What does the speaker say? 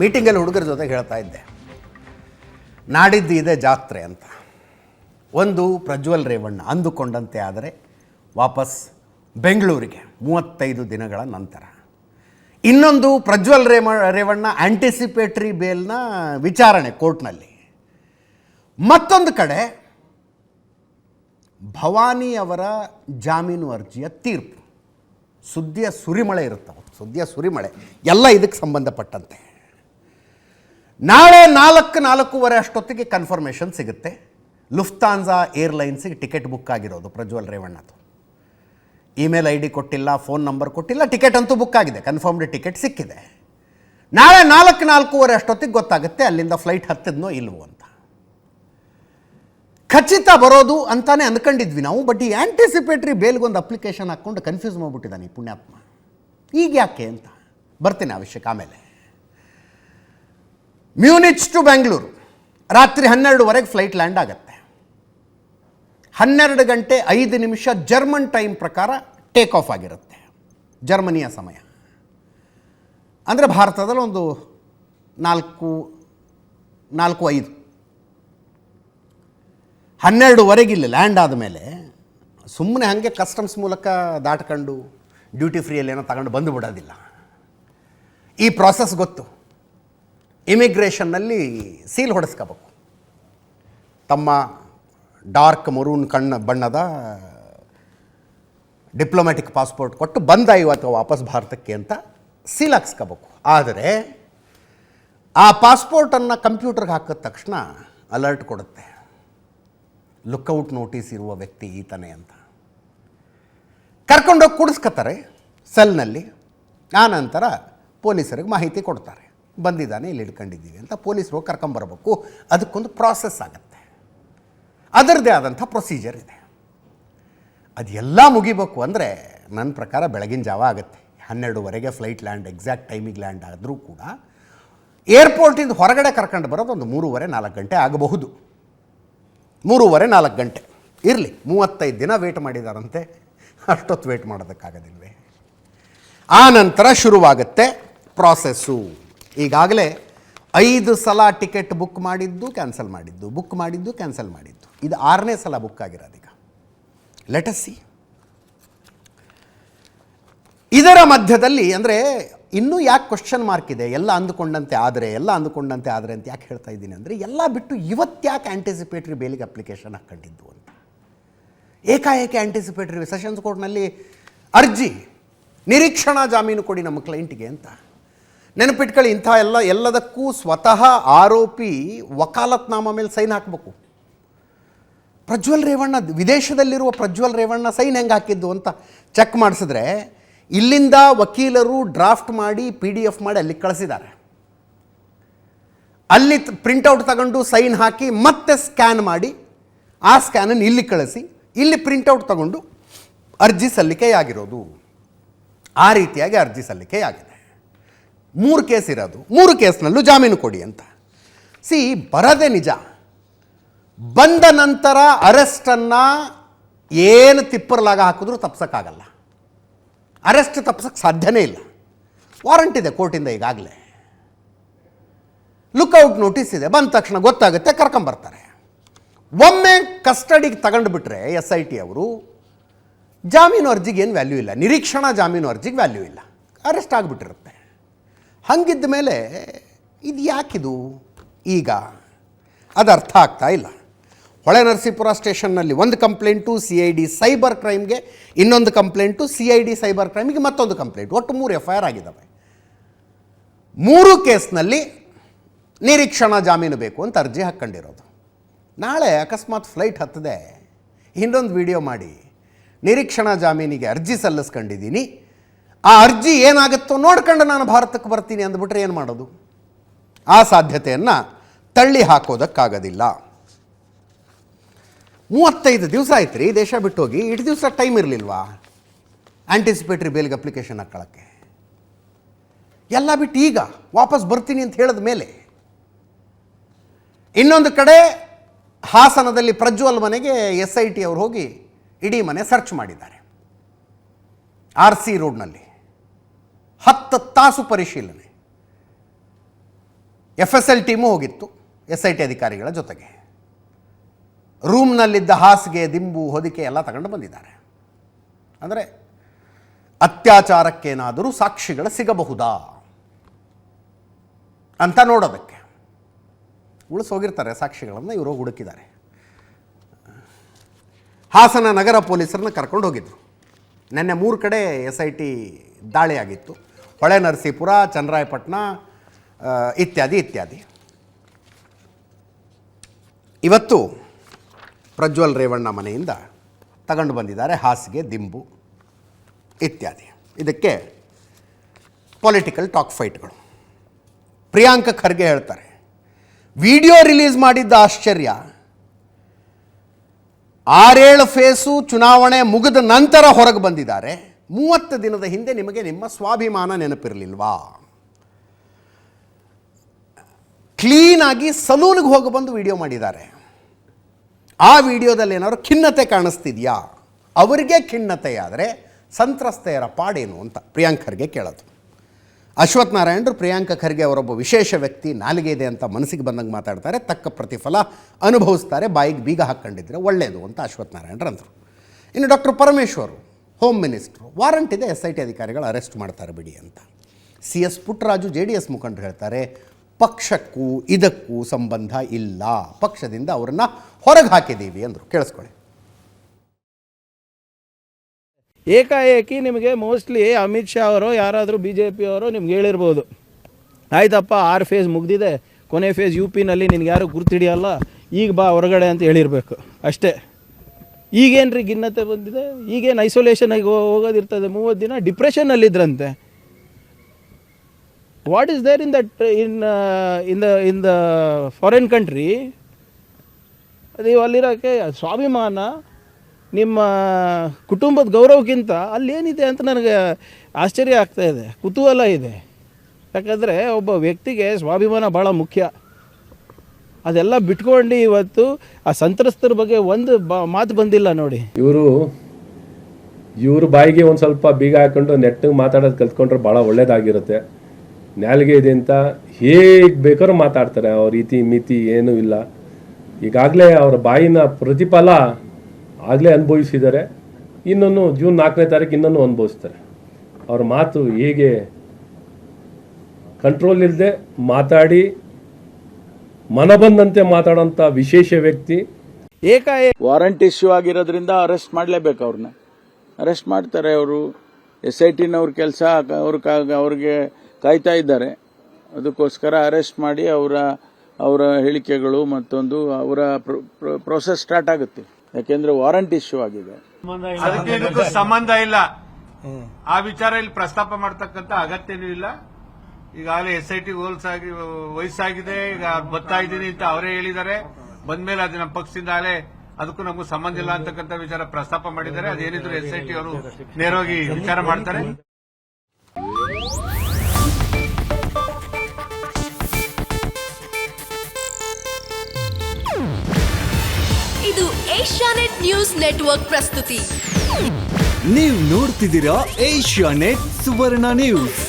ಮೀಟಿಂಗಲ್ಲಿ ಹುಡುಗರ ಜೊತೆಗೆ ಹೇಳ್ತಾ ಇದ್ದೆ. ನಾಡಿದ್ದು ಇದೆ ಜಾತ್ರೆ ಅಂತ. ಒಂದು ಪ್ರಜ್ವಲ್ ರೇವಣ್ಣ ಅಂದುಕೊಂಡಂತೆ ಆದರೆ ವಾಪಸ್ ಬೆಂಗಳೂರಿಗೆ ಮೂವತ್ತೈದು ದಿನಗಳ ನಂತರ. ಇನ್ನೊಂದು ಪ್ರಜ್ವಲ್ ರೇಮ, ರೇವಣ್ಣ ಆಂಟಿಸಿಪೇಟ್ರಿ ಬೇಲ್ನ ವಿಚಾರಣೆ ಕೋರ್ಟ್ನಲ್ಲಿ. ಮತ್ತೊಂದು ಕಡೆ ಭವಾನಿ ಅವರ ಜಾಮೀನು ಅರ್ಜಿಯ ತೀರ್ಪು. ಸುದ್ದಿಯ ಸುರಿಮಳೆ ಇರುತ್ತೆ ಸುದ್ದಿಯ ಸುರಿಮಳೆ. ಎಲ್ಲ ಇದಕ್ಕೆ ಸಂಬಂಧಪಟ್ಟಂತೆ. ನಾಳೆ ನಾಲ್ಕು ನಾಲ್ಕೂವರೆ ಅಷ್ಟೊತ್ತಿಗೆ ಕನ್ಫರ್ಮೇಷನ್ ಸಿಗುತ್ತೆ. ಲುಫ್ತಾನ್ಸಾ ಏರ್ಲೈನ್ಸಿಗೆ ಟಿಕೆಟ್ ಬುಕ್ ಆಗಿರೋದು ಪ್ರಜ್ವಲ್ ರೇವಣ್ಣದು ಇಮೇಲ್ ಐ ಡಿ ಕೊಟ್ಟಿಲ್ಲ ಫೋನ್ ನಂಬರ್ ಕೊಟ್ಟಿಲ್ಲ ಟಿಕೆಟ್ ಅಂತೂ ಬುಕ್ ಆಗಿದೆ. ಕನ್ಫರ್ಮ್ಡ್ ಟಿಕೆಟ್ ಸಿಕ್ಕಿದೆ. ನಾಳೆ ನಾಲ್ಕು ನಾಲ್ಕೂವರೆ ಅಷ್ಟೊತ್ತಿಗೆ ಗೊತ್ತಾಗುತ್ತೆ ಅಲ್ಲಿಂದ ಫ್ಲೈಟ್ ಹತ್ತಿದ್ನೋ ಇಲ್ವೋ ಅಂತ. ಖಚಿತ ಬರೋದು ಅಂತಾನೆ ಅಂದ್ಕೊಂಡಿದ್ವಿ ನಾವು ಬಟ್ ಈ ಆ್ಯಂಟಿಸಿಪೇಟ್ರಿ ಬೇಲ್ಗೊಂದು ಅಪ್ಲಿಕೇಶನ್ ಹಾಕ್ಕೊಂಡು ಕನ್ಫ್ಯೂಸ್ ಮಾಡಿಬಿಟ್ಟಿದ್ದಾನೆ ಈ ಪುಣ್ಯಾತ್ಮ. ಈಗ ಯಾಕೆ ಅಂತ? ಬರ್ತೀನಿ ಆ ವಿಷಯಕ್ಕೆ ಆಮೇಲೆ. Munich to Bengaluru. ರಾತ್ರಿ ಹನ್ನೆರಡುವರೆಗೆ ಫ್ಲೈಟ್ ಲ್ಯಾಂಡ್ ಆಗುತ್ತೆ. ಹನ್ನೆರಡು ಗಂಟೆ ಐದು ನಿಮಿಷ ಜರ್ಮನ್ ಟೈಮ್ ಪ್ರಕಾರ ಟೇಕ್ ಆಫ್ ಆಗಿರುತ್ತೆ. ಜರ್ಮನಿಯ ಸಮಯ. ಅಂದರೆ ಭಾರತದಲ್ಲಿ ಒಂದು ನಾಲ್ಕು ನಾಲ್ಕು, ಐದು. ಹನ್ನೆರಡುವರೆಗೆ ಇಲ್ಲಿ ಲ್ಯಾಂಡ್ ಆದಮೇಲೆ ಸುಮ್ಮನೆ ಹಾಗೆ ಕಸ್ಟಮ್ಸ್ ಮೂಲಕ ದಾಟ್ಕೊಂಡು ಡ್ಯೂಟಿ ಫ್ರೀಯಲ್ಲಿ ಏನೋ ತಗೊಂಡು ಬಂದು ಬಿಡೋದಿಲ್ಲ. ಈ ಪ್ರಾಸೆಸ್ ಗೊತ್ತು. ಇಮಿಗ್ರೇಷನ್ನಲ್ಲಿ ಸೀಲ್ ಹೊಡೆಸ್ಕೋಬೇಕು. ತಮ್ಮ ಡಾರ್ಕ್ ಮರೂನ್ ಕಣ್ಣ ಬಣ್ಣದ ಡಿಪ್ಲೊಮ್ಯಾಟಿಕ್ ಪಾಸ್ಪೋರ್ಟ್ ಕೊಟ್ಟು ಬಂದ ಇವತ್ತು ವಾಪಸ್ ಭಾರತಕ್ಕೆ ಅಂತ ಸೀಲ್ ಹಾಕ್ಸ್ಕೋಬೇಕು. ಆದರೆ ಆ ಪಾಸ್ಪೋರ್ಟನ್ನು ಕಂಪ್ಯೂಟರ್ಗೆ ಹಾಕಿದ ತಕ್ಷಣ ಅಲರ್ಟ್ ಕೊಡುತ್ತೆ. ಲುಕ್ಔಟ್ ನೋಟಿಸ್ ಇರುವ ವ್ಯಕ್ತಿ ಈತನೇ ಅಂತ. ಕರ್ಕೊಂಡೋಗಿ ಕೂಡಿಸ್ಕೋತಾರೆ ಸೆಲ್ನಲ್ಲಿ. ಆ ನಂತರ ಪೊಲೀಸರಿಗೆ ಮಾಹಿತಿ ಕೊಡ್ತಾರೆ. ಬಂದಿದ್ದಾನೆ, ಇಲ್ಲಿ ಹಿಡ್ಕೊಂಡಿದ್ದೀವಿ ಅಂತ ಪೊಲೀಸರು ಕರ್ಕೊಂಬರ್ಬೇಕು ಅದಕ್ಕೊಂದು ಪ್ರಾಸೆಸ್ ಆಗುತ್ತೆ. ಅದರದ್ದೇ ಆದಂಥ ಪ್ರೊಸೀಜರ್ ಇದೆ. ಅದೆಲ್ಲ ಮುಗಿಬೇಕು ಅಂದರೆ ನನ್ನ ಪ್ರಕಾರ ಬೆಳಗಿನ ಜಾವ ಆಗುತ್ತೆ. ಹನ್ನೆರಡುವರೆಗೆ ಫ್ಲೈಟ್ ಲ್ಯಾಂಡ್ ಎಕ್ಸಾಕ್ಟ್ ಟೈಮಿಗೆ ಲ್ಯಾಂಡ್ ಆದರೂ ಕೂಡ ಏರ್ಪೋರ್ಟಿಂದ ಹೊರಗಡೆ ಕರ್ಕೊಂಡು ಬರೋದು ಒಂದು ಮೂರುವರೆ, ನಾಲ್ಕು ಗಂಟೆ ಆಗಬಹುದು. ಮೂರುವರೆ, ನಾಲ್ಕು ಗಂಟೆ. ಇರಲಿ, ಮೂವತ್ತೈದು ದಿನ ವೇಟ್ ಮಾಡಿದಾರಂತೆ. ಅಷ್ಟೊತ್ತು ವೇಟ್ ಮಾಡೋದಕ್ಕಾಗೋದಿಲ್ವೇ? ಆ ನಂತರ ಶುರುವಾಗುತ್ತೆ ಪ್ರಾಸೆಸ್ಸು ಈಗಾಗಲೇ ಐದು ಸಲ ಟಿಕೆಟ್ ಬುಕ್ ಮಾಡಿದ್ದು, ಕ್ಯಾನ್ಸಲ್ ಮಾಡಿದ್ದು, ಬುಕ್ ಮಾಡಿದ್ದು, ಕ್ಯಾನ್ಸಲ್ ಮಾಡಿದ್ದು. ಇದು ಆರನೇ ಸಲ ಬುಕ್ ಆಗಿರೋದೀಗ ಸಿ ಇದರ ಮಧ್ಯದಲ್ಲಿ ಅಂದರೆ ಇನ್ನೂ ಯಾಕೆ ಕ್ವಶನ್ ಮಾರ್ಕ್ ಇದೆ? ಎಲ್ಲ ಅಂದುಕೊಂಡಂತೆ ಆದರೆ, ಎಲ್ಲ ಅಂದುಕೊಂಡಂತೆ ಆದರೆ ಅಂತ ಯಾಕೆ ಹೇಳ್ತಾ ಇದ್ದೀನಿ ಅಂದರೆ, ಎಲ್ಲ ಬಿಟ್ಟು ಇವತ್ತ್ಯಾಕೆ ಆ್ಯಂಟಿಸಿಪೇಟ್ರಿ ಬೇಲಿಗೆ ಅಪ್ಲಿಕೇಶನ್ ಹಾಕ್ಕೊಂಡಿದ್ದು ಅಂತ. ಏಕಾಏಕಿ ಆ್ಯಂಟಿಸಿಪೇಟ್ರಿ ಸೆಷನ್ಸ್ ಕೋರ್ಟ್ನಲ್ಲಿ ಅರ್ಜಿ, ನಿರೀಕ್ಷಣಾ ಜಾಮೀನು ಕೊಡಿ ನಮ್ಮ ಕ್ಲೈಂಟಿಗೆ ಅಂತ. ನೆನಪಿಟ್ಕೊಳ್ಳಿ, ಇಂಥ ಎಲ್ಲ, ಎಲ್ಲದಕ್ಕೂ ಸ್ವತಃ ಆರೋಪಿ ವಕಾಲತ್ನಾಮ ಮೇಲೆ ಸೈನ್ ಹಾಕಬೇಕು. ಪ್ರಜ್ವಲ್ ರೇವಣ್ಣ, ವಿದೇಶದಲ್ಲಿರುವ ಪ್ರಜ್ವಲ್ ರೇವಣ್ಣ ಸೈನ್ ಹೆಂಗೆ ಹಾಕಿದ್ದು ಅಂತ ಚೆಕ್ ಮಾಡಿಸಿದ್ರೆ, ಇಲ್ಲಿಂದ ವಕೀಲರು ಡ್ರಾಫ್ಟ್ ಮಾಡಿ ಪಿ ಡಿ ಎಫ್ ಮಾಡಿ ಅಲ್ಲಿ ಕಳಿಸಿದ್ದಾರೆ. ಅಲ್ಲಿ ಪ್ರಿಂಟೌಟ್ ತಗೊಂಡು ಸೈನ್ ಹಾಕಿ ಮತ್ತೆ ಸ್ಕ್ಯಾನ್ ಮಾಡಿ, ಆ ಸ್ಕ್ಯಾನನ್ನು ಇಲ್ಲಿ ಕಳಿಸಿ, ಇಲ್ಲಿ ಪ್ರಿಂಟೌಟ್ ತಗೊಂಡು ಅರ್ಜಿ ಸಲ್ಲಿಕೆಯಾಗಿರೋದು. ಆ ರೀತಿಯಾಗಿ ಅರ್ಜಿ ಸಲ್ಲಿಕೆಯಾಗಿದೆ. ಮೂರು ಕೇಸ್ ಇರೋದು. ಮೂರು ಕೇಸ್ನಲ್ಲೂ ಜಾಮೀನು ಕೊಡಿ ಅಂತ. ಸಿ, ಬರದೆ ನಿಜ. ಬಂದ ನಂತರ ಅರೆಸ್ಟನ್ನು ಏನು ತಿಪ್ಪರ್ಲಾಗ ಹಾಕಿದ್ರೂ ತಪ್ಸೋಕ್ಕಾಗಲ್ಲ. ಅರೆಸ್ಟ್ ತಪ್ಸೋಕ್ಕೆ ಸಾಧ್ಯನೇ ಇಲ್ಲ. ವಾರಂಟ್ ಇದೆ ಕೋರ್ಟಿಂದ ಈಗಾಗಲೇ. ಲುಕ್ಔಟ್ ನೋಟಿಸ್ ಇದೆ. ಬಂದ ತಕ್ಷಣ ಗೊತ್ತಾಗುತ್ತೆ, ಕರ್ಕೊಂಬರ್ತಾರೆ. ಒಮ್ಮೆ ಕಸ್ಟಡಿಗೆ ತಗೊಂಡು ಬಿಟ್ರೆ ಎಸ್ ಐ ಟಿ ಅವರು, ಜಾಮೀನು ಅರ್ಜಿಗೆ ಏನು ವ್ಯಾಲ್ಯೂ ಇಲ್ಲ. ನಿರೀಕ್ಷಣಾ ಜಾಮೀನು ಅರ್ಜಿಗೆ ವ್ಯಾಲ್ಯೂ ಇಲ್ಲ. ಅರೆಸ್ಟ್ ಆಗಿಬಿಟ್ಟಿರುತ್ತೆ. ಹಂಗಿದ್ದ ಮೇಲೆ ಇದು ಯಾಕಿದು ಈಗ? ಅದು ಅರ್ಥ ಆಗ್ತಾ ಇಲ್ಲ. ಹೊಳೆ ನರಸೀಪುರ ಸ್ಟೇಷನ್ನಲ್ಲಿ ಒಂದು complaint C I D cyber ಕ್ರೈಮ್ಗೆ ಇನ್ನೊಂದು complaint C I D cyber ಕ್ರೈಮ್ಗೆ ಮತ್ತೊಂದು ಕಂಪ್ಲೇಂಟ್. ಒಟ್ಟು ಮೂರು ಎಫ್ ಐ ಆರ್ ಆಗಿದ್ದಾವೆ. ಮೂರು ಕೇಸ್ನಲ್ಲಿ ನಿರೀಕ್ಷಣಾ ಜಾಮೀನು ಬೇಕು ಅಂತ ಅರ್ಜಿ ಹಾಕ್ಕೊಂಡಿರೋದು. ನಾಳೆ ಅಕಸ್ಮಾತ್ ಫ್ಲೈಟ್ ಹತ್ತದೆ. ಇನ್ನೊಂದು ವಿಡಿಯೋ ಮಾಡಿ. ನಿರೀಕ್ಷಣಾ ಜಾಮೀನಿಗೆ ಅರ್ಜಿ ಸಲ್ಲಿಸ್ಕೊಂಡಿದ್ದೀನಿ. ಆ ಅರ್ಜಿ ಏನಾಗುತ್ತೋ ನೋಡ್ಕೊಂಡು ನಾನು ಭಾರತಕ್ಕೆ ಬರ್ತೀನಿ ಅಂದ್ಬಿಟ್ರೆ ಏನು ಮಾಡೋದು? ಆ ಸಾಧ್ಯತೆಯನ್ನು ತಳ್ಳಿ ಹಾಕೋದಕ್ಕಾಗೋದಿಲ್ಲ. ಮೂವತ್ತೈದು ದಿವಸ ಆಯ್ತು ರೀ ದೇಶ ಬಿಟ್ಟು ಹೋಗಿ. ಇಷ್ಟು ದಿವಸ ಟೈಮ್ ಇರಲಿಲ್ವಾ? ಆಂಟಿಸಿಪೇಟ್ರಿ ಬೇಲ್ಗೆ ಅಪ್ಲಿಕೇಶನ್ ಹಾಕೊಳ್ಳೋಕ್ಕೆ ಎಲ್ಲ ಬಿಟ್ಟು ಈಗ ವಾಪಸ್ ಬರ್ತೀನಿ ಅಂತ ಹೇಳಿದ ಮೇಲೆ ಇನ್ನೊಂದು ಕಡೆ ಹಾಸನದಲ್ಲಿ ಪ್ರಜ್ವಲ್ ಮನೆಗೆ ಎಸ್ ಐ ಟಿ ಅವರು ಹೋಗಿ ಇಡೀ ಮನೆ ಸರ್ಚ್ ಮಾಡಿದ್ದಾರೆ. ಆರ್ ಸಿ ರೋಡ್ನಲ್ಲಿ ಹತ್ತು ತಾಸು ಪರಿಶೀಲನೆ. ಎಫ್ ಎಸ್ ಎಲ್ ಟೀಮು ಹೋಗಿತ್ತು ಎಸ್ ಐ ಟಿ ಅಧಿಕಾರಿಗಳ ಜೊತೆಗೆ. ರೂಮ್ನಲ್ಲಿದ್ದ ಹಾಸಿಗೆ, ದಿಂಬು, ಹೊದಿಕೆ ಎಲ್ಲ ತಗೊಂಡು ಬಂದಿದ್ದಾರೆ. ಅಂದರೆ ಅತ್ಯಾಚಾರಕ್ಕೇನಾದರೂ ಸಾಕ್ಷಿಗಳು ಸಿಗಬಹುದಾ? ಅಂತ ನೋಡೋದಕ್ಕೆ. ಉಳಿಸೋಗಿರ್ತಾರೆ ಸಾಕ್ಷಿಗಳನ್ನು ಇವರು ಹುಡುಕಿದ್ದಾರೆ. ಹಾಸನ ನಗರ ಪೊಲೀಸರನ್ನ ಕರ್ಕೊಂಡು ಹೋಗಿದ್ದರು ನಿನ್ನೆ ಮೂರು ಕಡೆ ಎಸ್ ಐ ಟಿ ದಾಳಿ ಆಗಿತ್ತು. ಹೊಳೆ ನರಸೀಪುರ ಚನ್ನರಾಯಪಟ್ಟಣ ಇತ್ಯಾದಿ ಇತ್ಯಾದಿ. ಇವತ್ತು ಪ್ರಜ್ವಲ್ ರೇವಣ್ಣ ಮನೆಯಿಂದ ತಗೊಂಡು ಬಂದಿದ್ದಾರೆ ಹಾಸಿಗೆ, ದಿಂಬು, ಇತ್ಯಾದಿ. ಇದಕ್ಕೆ ಪೊಲಿಟಿಕಲ್ ಟಾಕ್ ಫೈಟ್ಗಳು ಪ್ರಿಯಾಂಕ ಖರ್ಗೆ ಹೇಳ್ತಾರೆ, ವಿಡಿಯೋ ರಿಲೀಸ್ ಮಾಡಿದ್ದ ಆಶ್ಚರ್ಯ. ಆರೇಳು ಫೇಸು ಚುನಾವಣೆ ಮುಗಿದ ನಂತರ ಹೊರಗೆ ಬಂದಿದ್ದಾರೆ. ಮೂವತ್ತು ದಿನದ ಹಿಂದೆ ನಿಮಗೆ ನಿಮ್ಮ ಸ್ವಾಭಿಮಾನ ನೆನಪಿರಲಿಲ್ವಾ? ಕ್ಲೀನಾಗಿ ಸಲೂನ್ಗೆ ಹೋಗಿ ಬಂದು ವಿಡಿಯೋ ಮಾಡಿದ್ದಾರೆ. ಆ ವಿಡಿಯೋದಲ್ಲಿ ಏನಾದ್ರು ಖಿನ್ನತೆ ಕಾಣಿಸ್ತಿದೆಯಾ? ಅವರಿಗೆ ಖಿನ್ನತೆಯಾದರೆ ಸಂತ್ರಸ್ತೆಯರ ಪಾಡೇನು ಅಂತ ಪ್ರಿಯಾಂಕ್ ಖರ್ಗೆ ಕೇಳೋದು. ಅಶ್ವಥ್ ನಾರಾಯಣರು ಪ್ರಿಯಾಂಕ ಖರ್ಗೆ ಅವರೊಬ್ಬ ವಿಶೇಷ ವ್ಯಕ್ತಿ, ನಾಲಿಗೆ ಇದೆ ಅಂತ ಮನಸ್ಸಿಗೆ ಬಂದಂಗೆ ಮಾತಾಡ್ತಾರೆ, ತಕ್ಕ ಪ್ರತಿಫಲ ಅನುಭವಿಸ್ತಾರೆ, ಬಾಯಿಗೆ ಬೀಗ ಹಾಕ್ಕೊಂಡಿದ್ರೆ ಒಳ್ಳೆಯದು ಅಂತ ಅಶ್ವಥ್ ನಾರಾಯಣರು ಅಂದರು ಇನ್ನು doctor Parameshwar home minister warrant ಇದೆ ಎಸ್ ಐ ಟಿ ಅಧಿಕಾರಿಗಳು ಅರೆಸ್ಟ್ ಮಾಡ್ತಾರೆ ಬಿಡಿ ಅಂತ. C S Puttaraju J D S ಮುಖಂಡರು ಹೇಳ್ತಾರೆ, ಪಕ್ಷಕ್ಕೂ ಇದಕ್ಕೂ ಸಂಬಂಧ ಇಲ್ಲ. ಪಕ್ಷದಿಂದ ಅವರನ್ನು ಹೊರಗೆ ಹಾಕಿದ್ದೀವಿ ಅಂದರು. ಕೇಳಿಸ್ಕೊಳ್ಳಿ. ಏಕಾಏಕಿ ನಿಮಗೆ ಮೋಸ್ಟ್ಲಿ ಅಮಿತ್ ಶಾ ಅವರು, ಯಾರಾದರೂ ಬಿ ಜೆ ಪಿಯವರು ನಿಮ್ಗೆ ಹೇಳಿರ್ಬೋದು. ಆಯ್ತಪ್ಪ, ಆರು ಫೇಸ್ ಮುಗ್ದಿದೆ. ಕೊನೆ ಫೇಸ್ ಯು ಪಿನಲ್ಲಿ ನಿನಗೆ ಯಾರು ಗುರ್ತಿಡಿಯಲ್ಲ? ಈಗ ಬಾ ಹೊರಗಡೆ ಅಂತ ಹೇಳಿರಬೇಕು. ಅಷ್ಟೇ. ಈಗೇನು ರೀ ಖಿನ್ನತೆ ಬಂದಿದೆ? ಈಗೇನು ಐಸೋಲೇಷನ್ ಆಗಿ ಹೋ- ಹೋಗೋದಿರ್ತದೆ? ಮೂವತ್ತು ದಿನ ಡಿಪ್ರೆಷನ್ನಲ್ಲಿದ್ರಂತೆ what is there in that in in the in the foreign country ನೀವು ಅಲ್ಲಿರೋಕ್ಕೆ ಸ್ವಾಭಿಮಾನ, ನಿಮ್ಮ ಕುಟುಂಬದ ಗೌರವಕ್ಕಿಂತ ಅಲ್ಲೇನಿದೆ ಅಂತ ನನಗೆ ಆಶ್ಚರ್ಯ ಆಗ್ತಾ ಇದೆ. ಕುತೂಹಲ ಇದೆ. ಯಾಕಂದರೆ ಒಬ್ಬ ವ್ಯಕ್ತಿಗೆ ಸ್ವಾಭಿಮಾನ ಭಾಳ ಮುಖ್ಯ. ಅದೆಲ್ಲ ಬಿಟ್ಕೊಂಡು ಇವತ್ತು ಆ ಸಂತ್ರಸ್ತರ ಬಗ್ಗೆ ಒಂದು ಮಾತು ಬಂದಿಲ್ಲ ನೋಡಿ. ಇವರು, ಇವ್ರ ಬಾಯಿಗೆ ಒಂದು ಸ್ವಲ್ಪ ಬೀಗ ಹಾಕೊಂಡು ನೆಟ್ಟಿಗೆ ಮಾತಾಡೋದು ಕಲ್ತ್ಕೊಂಡ್ರೆ ಭಾಳ ಒಳ್ಳೇದಾಗಿರುತ್ತೆ. ನಾಲಿಗೆ ಇದೆ ಅಂತ ಹೇಗೆ ಬೇಕಾದ್ರೂ ಮಾತಾಡ್ತಾರೆ. ಅವ್ರ ರೀತಿ, ಮಿತಿ ಏನೂ ಇಲ್ಲ. ಈಗಾಗಲೇ ಅವರ ಬಾಯಿನ ಪ್ರತಿಫಲ ಆಗಲೇ ಅನುಭವಿಸಿದ್ದಾರೆ. ಇನ್ನೊಂದು ಜೂನ್ ನಾಲ್ಕನೇ ತಾರೀಕು ಇನ್ನೊಂದು ಅನುಭವಿಸ್ತಾರೆ. ಅವ್ರ ಮಾತು ಹೇಗೆ ಕಂಟ್ರೋಲ್ ಇಲ್ಲದೆ ಮಾತಾಡಿ ಮನಬಂದಂತೆ ಮಾತಾಡಂತ ವಿಶೇಷ ವ್ಯಕ್ತಿ. ಏಕಾಏಕಿ ವಾರಂಟ್ ಇಶ್ಯೂ ಆಗಿರೋದ್ರಿಂದ ಅರೆಸ್ಟ್ ಮಾಡಲೇಬೇಕು ಅವ್ರನ್ನ. ಅರೆಸ್ಟ್ ಮಾಡ್ತಾರೆ ಅವರು. ಎಸ್ ಐ ಟಿನವ್ರ ಕೆಲಸ ಅವ್ರ ಅವ್ರಿಗೆ ಕಾಯ್ತಾ ಇದ್ದಾರೆ. ಅದಕ್ಕೋಸ್ಕರ ಅರೆಸ್ಟ್ ಮಾಡಿ ಅವರ ಅವರ ಹೇಳಿಕೆಗಳು ಮತ್ತೊಂದು ಅವರ ಪ್ರೊಸೆಸ್ ಸ್ಟಾರ್ಟ್ ಆಗುತ್ತೆ. ಯಾಕೆಂದ್ರೆ ವಾರಂಟ್ ಇಶ್ಯೂ ಆಗಿದೆ. ಅದಕ್ಕೆ ಸಂಬಂಧ ಇಲ್ಲ. ಆ ವಿಚಾರ ಇಲ್ಲಿ ಪ್ರಸ್ತಾಪ ಮಾಡತಕ್ಕಂತ ಅಗತ್ಯನೂ ಇಲ್ಲ. ಈಗಾಗಲೇ ಎಸ್ ಐ ಟಿ ಹೋಲ್ಸಾಗಿ ವಯಸ್ಸಾಗಿದೆ ಈಗ ಬರ್ತಾ ಇದ್ದೀನಿ ಅಂತ ಅವರೇ ಹೇಳಿದ್ದಾರೆ. ಬಂದ್ಮೇಲೆ ಅದು ನಮ್ಮ ಪಕ್ಷದಿಂದಾಗಲೇ ಅದಕ್ಕೂ ನಮಗೂ ಸಂಬಂಧ ಇಲ್ಲ ಅಂತಕ್ಕಂಥ ವಿಚಾರ ಪ್ರಸ್ತಾಪ ಮಾಡಿದ್ದಾರೆ. ಅದೇನಿದ್ರು ಎಸ್ ಐ ಟಿ ಅವರು ನೇರವಾಗಿ ವಿಚಾರ ಮಾಡ್ತಾರೆ. ಇದು ಏಷ್ಯಾನೆಟ್ ನ್ಯೂಸ್ ನೆಟ್ವರ್ಕ್ ಪ್ರಸ್ತುತಿ. ನೀವು ನೋಡ್ತಿದ್ದೀರಾ ಏಷ್ಯಾ ನೆಟ್ ಸುವರ್ಣ ನ್ಯೂಸ್.